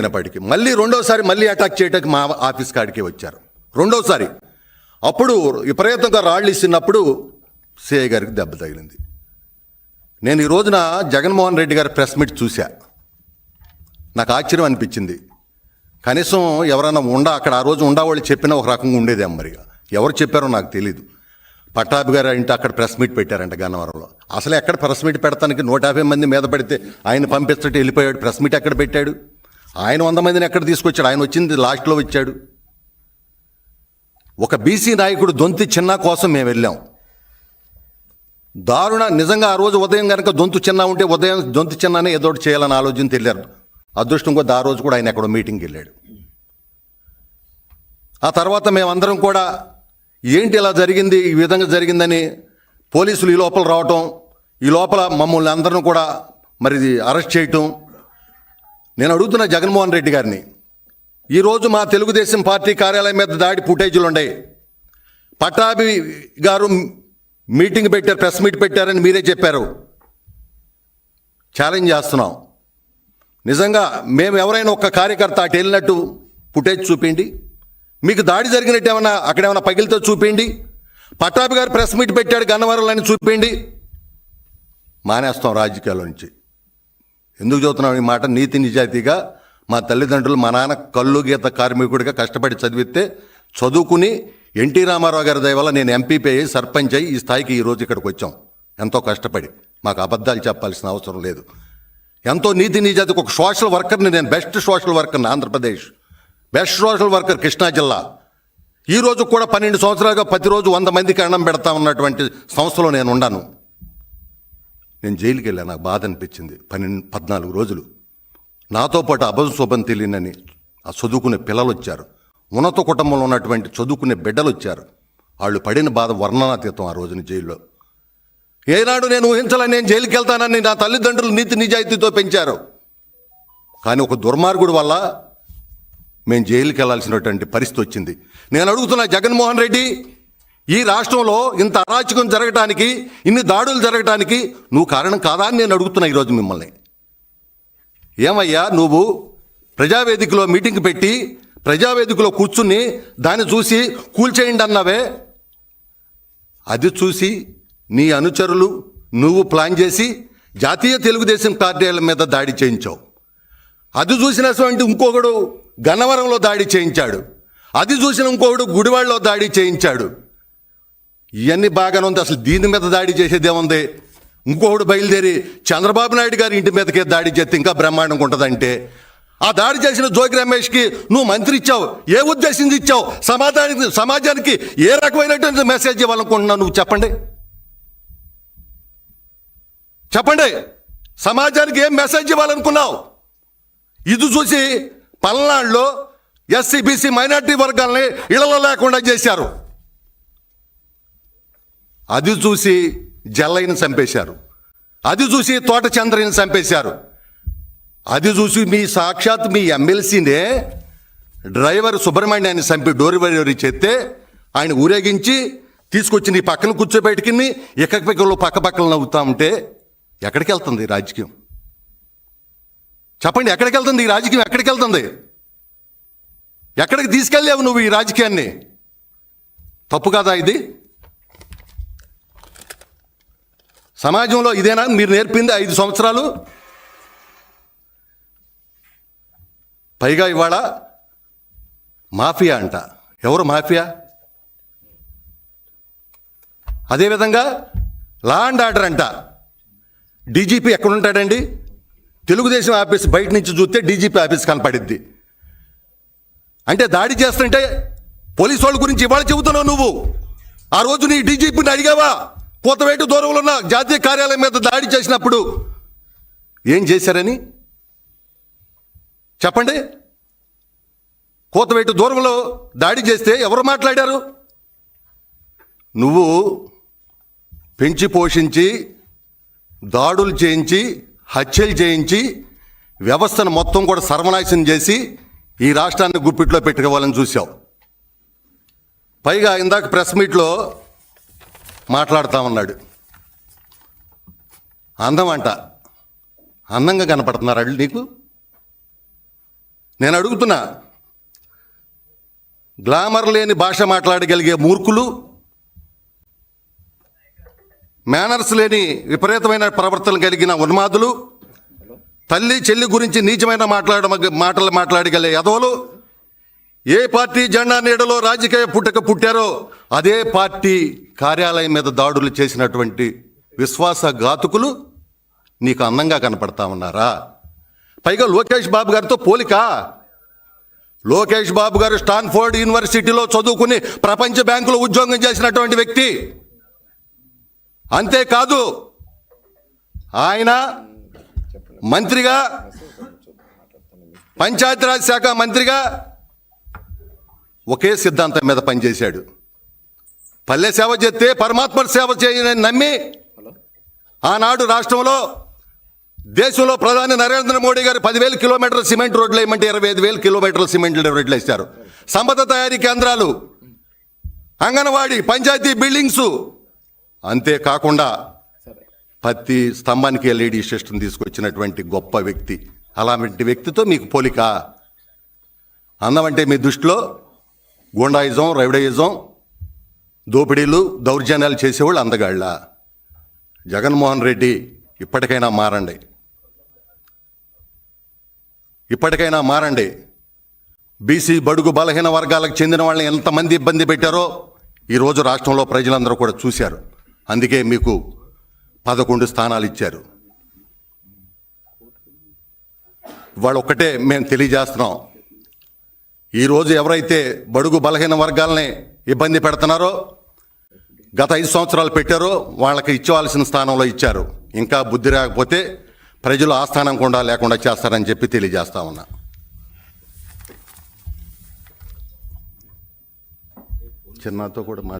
అయినప్పటికీ మళ్ళీ రెండోసారి మళ్ళీ అటాక్ చేయటానికి మా ఆఫీస్ కాడికి వచ్చారు. రెండోసారి. అప్పుడు విపరీతంగా రాళ్ళు ఇస్తున్నప్పుడు సిఐ గారికి దెబ్బ తగిలింది. నేను ఈ రోజున జగన్మోహన్ రెడ్డి గారి ప్రెస్ మీట్ చూశా. నాకు ఆశ్చర్యం అనిపించింది. కనీసం ఎవరైనా ఉండ అక్కడ ఆ రోజు ఉండవాళ్ళు చెప్పినా ఒక రకంగా ఉండేదేం మరి ఎవరు చెప్పారో నాకు తెలియదు పట్టాభి గారు అంటే అక్కడ ప్రెస్ మీట్ పెట్టారంట గన్నవరంలో. అసలు ఎక్కడ ప్రెస్ మీట్ పెడతానికి నూట యాభై మంది మీద పడితే ఆయన పంపించట్టు వెళ్ళిపోయాడు ప్రెస్ మీట్ ఎక్కడ పెట్టాడు? ఆయన వంద మందిని ఎక్కడ తీసుకొచ్చాడు? ఆయన వచ్చింది లాస్ట్లో వచ్చాడు ఒక బీసీ నాయకుడు దొంతి చిన్న కోసం మేము వెళ్ళాం. దారుణ నిజంగా ఆ రోజు ఉదయం కనుక దొంతు చిన్న ఉంటే ఉదయం దొంతు చిన్ననే ఏదో ఒకటి చేయాలని ఆలోచన తెలియారు అదృష్టం కొద్ది ఆ రోజు కూడా ఆయన ఎక్కడో మీటింగ్కి వెళ్ళాడు. ఆ తర్వాత మేమందరం కూడా ఏంటి ఇలా జరిగింది ఈ విధంగా జరిగిందని పోలీసులు ఈ లోపల రావటం ఈ లోపల మమ్మల్ని అందరం కూడా మరి ఇది అరెస్ట్ చేయటం నేను అడుగుతున్న జగన్మోహన్ రెడ్డి గారిని ఈరోజు మా తెలుగుదేశం పార్టీ కార్యాలయం మీద దాడి ఫుటేజీలు ఉన్నాయి పట్టాభి గారు మీటింగ్ పెట్టారు ప్రెస్ మీట్ పెట్టారని మీరే చెప్పారు. ఛాలెంజ్ చేస్తున్నాం. నిజంగా మేము ఎవరైనా ఒక కార్యకర్త అటు వెళ్ళినట్టు ఫుటేజ్ చూపిండి మీకు దాడి జరిగినట్టు ఏమైనా అక్కడ ఏమైనా పగిలితో చూపిండి పట్టాభి గారు ప్రెస్ మీట్ పెట్టాడు గన్నవరంలో చూపిండి మానేస్తాం రాజకీయాల నుంచి. ఎందుకు చదువుతున్నాం ఈ మాట నీతి నిజాయితీగా మా తల్లిదండ్రులు మా నాన్న కళ్ళు గీత కార్మికుడిగా కష్టపడి చదివితే చదువుకుని ఎన్టీ రామారావు గారి దయవల్ల నేను ఎంపీపీ అయ్యి సర్పంచ్ అయ్యి ఈ స్థాయికి ఈ రోజు ఇక్కడికి వచ్చాం. ఎంతో కష్టపడి. మాకు అబద్ధాలు చెప్పాల్సిన అవసరం లేదు. ఎంతో నీతి నిజాతికి ఒక సోషల్ వర్కర్ని నేను బెస్ట్ సోషల్ వర్కర్ని Andhra Pradesh. Best social worker Krishna జిల్లా. ఈ రోజు కూడా పన్నెండు సంవత్సరాలుగా ప్రతిరోజు వంద మందికి అన్నం పెడతా ఉన్నటువంటి సంస్థలో నేను ఉన్నాను నేను జైలుకి వెళ్ళాను నాకు బాధ అనిపించింది. పన్నెండు పద్నాలుగు రోజులు. నాతో పాటు అభం శుభం తెలియనని ఆ చదువుకునే పిల్లలు వచ్చారు. ఉన్నత కుటుంబంలో ఉన్నటువంటి చదువుకునే బిడ్డలు వచ్చారు. వాళ్ళు పడిన బాధ వర్ణనాతీతం ఆ రోజున జైల్లో. ఏనాడు నేను ఊహించాలని నేను జైలుకి వెళ్తానని నా తల్లిదండ్రులు నీతి నిజాయితీతో పెంచారు. కానీ ఒక దుర్మార్గుడు వల్ల మేము జైలుకి వెళ్ళాల్సినటువంటి పరిస్థితి వచ్చింది. నేను అడుగుతున్నా జగన్మోహన్ రెడ్డి ఈ రాష్ట్రంలో ఇంత అరాచకం జరగటానికి ఇన్ని దాడులు జరగటానికి నువ్వు కారణం కాదా అని నేను అడుగుతున్నా ఈరోజు మిమ్మల్ని. ఏమయ్యా నువ్వు ప్రజావేదికలో మీటింగ్ పెట్టి ప్రజావేదికలో కూర్చుని దాన్ని చూసి కూల్చేయండి అన్నావే. అది చూసి నీ అనుచరులు నువ్వు ప్లాన్ చేసి జాతీయ తెలుగుదేశం కార్యాలయం మీద దాడి చేయించావు. అది చూసినటువంటి ఇంకొకడు గన్నవరంలో దాడి చేయించాడు. అది చూసిన ఇంకొకడు గుడివాడలో దాడి చేయించాడు. ఇవన్నీ బాగానే ఉంది. అసలు దీని మీద దాడి చేసేదేముంది ఇంకొకడు బయలుదేరి చంద్రబాబు నాయుడు గారి ఇంటి మీదకే దాడి చేస్తే ఇంకా బ్రహ్మాండంగా ఉంటుందంటే. ఆ దాడి చేసిన జోగి రమేష్కి నువ్వు మంత్రి ఇచ్చావు ఏ ఉద్దేశించి ఇచ్చావు? సమాజానికి సమాజానికి ఏ రకమైనటువంటి మెసేజ్ ఇవ్వాలనుకుంటున్నావు నువ్వు? చెప్పండి. చెప్పండి. సమాజానికి ఏం మెసేజ్ ఇవ్వాలనుకున్నావు? ఇది చూసి పల్నాడులో ఎస్సీ బీసీ మైనార్టీ వర్గాల్ని ఇళ్ళలో లేకుండా చేశారు. అది చూసి జల్లయ్యను చంపేశారు. అది చూసి తోట చంద్రయ్యను చంపేశారు. అది చూసి మీ సాక్షాత్ మీ ఎమ్మెల్సీనే డ్రైవర్ సుబ్రహ్మణ్యాన్ని చంపి డోర్ డెలివరీ చేస్తే ఆయన ఊరేగించి తీసుకొచ్చి నీ పక్కన కూర్చోబెట్టుకుని ఎక్కడికల్లో పక్క పక్కన నవ్వుతా ఉంటే ఎక్కడికి వెళ్తుంది రాజకీయం? చెప్పండి ఎక్కడికి వెళ్తుంది ఈ రాజకీయం? ఎక్కడికి వెళ్తుంది? ఎక్కడికి తీసుకెళ్ళావు నువ్వు ఈ రాజకీయాన్ని? తప్పు కాదా ఇది? సమాజంలో ఇదేనా? మీరు నేర్పింది ఐదు సంవత్సరాలు. పైగా ఇవాళ మాఫియా అంట. ఎవరు మాఫియా? అదేవిధంగా లా అండ్ ఆర్డర్ అంట. డీజీపీ ఎక్కడుంటాడండి? తెలుగుదేశం ఆఫీస్ బయట నుంచి చూస్తే డీజీపీ ఆఫీస్ కనపడిద్ది. అంటే దాడి చేస్తుంటే పోలీసు వాళ్ళ గురించి ఇవాళ చెబుతున్నావు నువ్వు. ఆ రోజు నీ డీజీపీని అడిగావా? కోతవేటు దూరంలో ఉన్న జాతీయ కార్యాలయం మీద దాడి చేసినప్పుడు ఏం చేశారని? చెప్పండి. కోతవేటు దూరంలో దాడి చేస్తే ఎవరు మాట్లాడారు? నువ్వు పెంచి పోషించి దాడులు చేయించి హత్యలు చేయించి వ్యవస్థను మొత్తం కూడా సర్వనాశనం చేసి ఈ రాష్ట్రాన్ని గుప్పిట్లో పెట్టుకోవాలని చూసావు పైగా ఇందాక ప్రెస్ మీట్లో మాట్లాడుతా ఉన్నాడు అందం అంట. అందంగా కనపడుతున్నారు అళ్ళు నీకు? నేను అడుగుతున్నా. గ్లామర్ లేని భాష మాట్లాడగలిగే మూర్ఖులు మేనర్స్ లేని విపరీతమైన ప్రవర్తన కలిగిన ఉన్మాదులు తల్లి చెల్లి గురించి నీచమైన మాట్లాడ మాటలు మాట్లాడగలిగే యదవులు ఏ పార్టీ జెండా నీడలో రాజకీయ పుట్టక పుట్టారో అదే పార్టీ కార్యాలయం మీద దాడులు చేసినటువంటి విశ్వాస ఘాతుకులు నీకు అందంగా కనపడతా ఉన్నారా? పైగా లోకేష్ బాబు గారితో పోలికా. లోకేష్ బాబు గారు స్టాన్ఫోర్డ్ యూనివర్సిటీలో చదువుకుని ప్రపంచ బ్యాంకులో ఉద్యోగం చేసినటువంటి వ్యక్తి. అంతేకాదు ఆయన మంత్రిగా పంచాయతీరాజ్ శాఖ మంత్రిగా ఒకే సిద్ధాంతం మీద పనిచేశాడు. పల్లె సేవ చేస్తే పరమాత్మ సేవ చేయని నమ్మి ఆనాడు రాష్ట్రంలో దేశంలో ప్రధాని నరేంద్ర మోడీ గారు పదివేల కిలోమీటర్ల సిమెంట్ రోడ్లు వేయమంటే ఇరవై ఐదు వేల కిలోమీటర్ల సిమెంట్ రోడ్లు వేశారు సంపద తయారీ కేంద్రాలు అంగన్వాడీ పంచాయతీ బిల్డింగ్స్ అంతేకాకుండా ప్రతి స్తంభానికి ఎల్ఈడి సిస్టమ్ తీసుకొచ్చినటువంటి గొప్ప వ్యక్తి. అలాంటి వ్యక్తితో మీకు పోలిక? అందమంటే మీ దృష్టిలో గూండాయిజం రౌడయిజం దోపిడీలు దౌర్జన్యాలు చేసేవాళ్ళు అందగాళ్ళ. జగన్మోహన్ రెడ్డి ఇప్పటికైనా మారండి. ఇప్పటికైనా మారండి. బీసీ బడుగు బలహీన వర్గాలకు చెందిన వాళ్ళని ఎంతమంది ఇబ్బంది పెట్టారో ఈరోజు రాష్ట్రంలో ప్రజలందరూ కూడా చూశారు. అందుకే మీకు పదకొండు స్థానాలు ఇచ్చారు. వాళ్ళు ఒక్కటే మేము తెలియజేస్తున్నాం. ఈరోజు ఎవరైతే బడుగు బలహీన వర్గాలని ఇబ్బంది పెడుతున్నారో గత ఐదు సంవత్సరాలు పెట్టారో వాళ్ళకి ఇచ్చేవాల్సిన స్థానంలో ఇచ్చారు. ఇంకా బుద్ధి రాకపోతే ప్రజలు ఆ స్థానం కూడా లేకుండా చేస్తారని చెప్పి తెలియజేస్తా ఉన్నా. చిన్నతో కూడా మా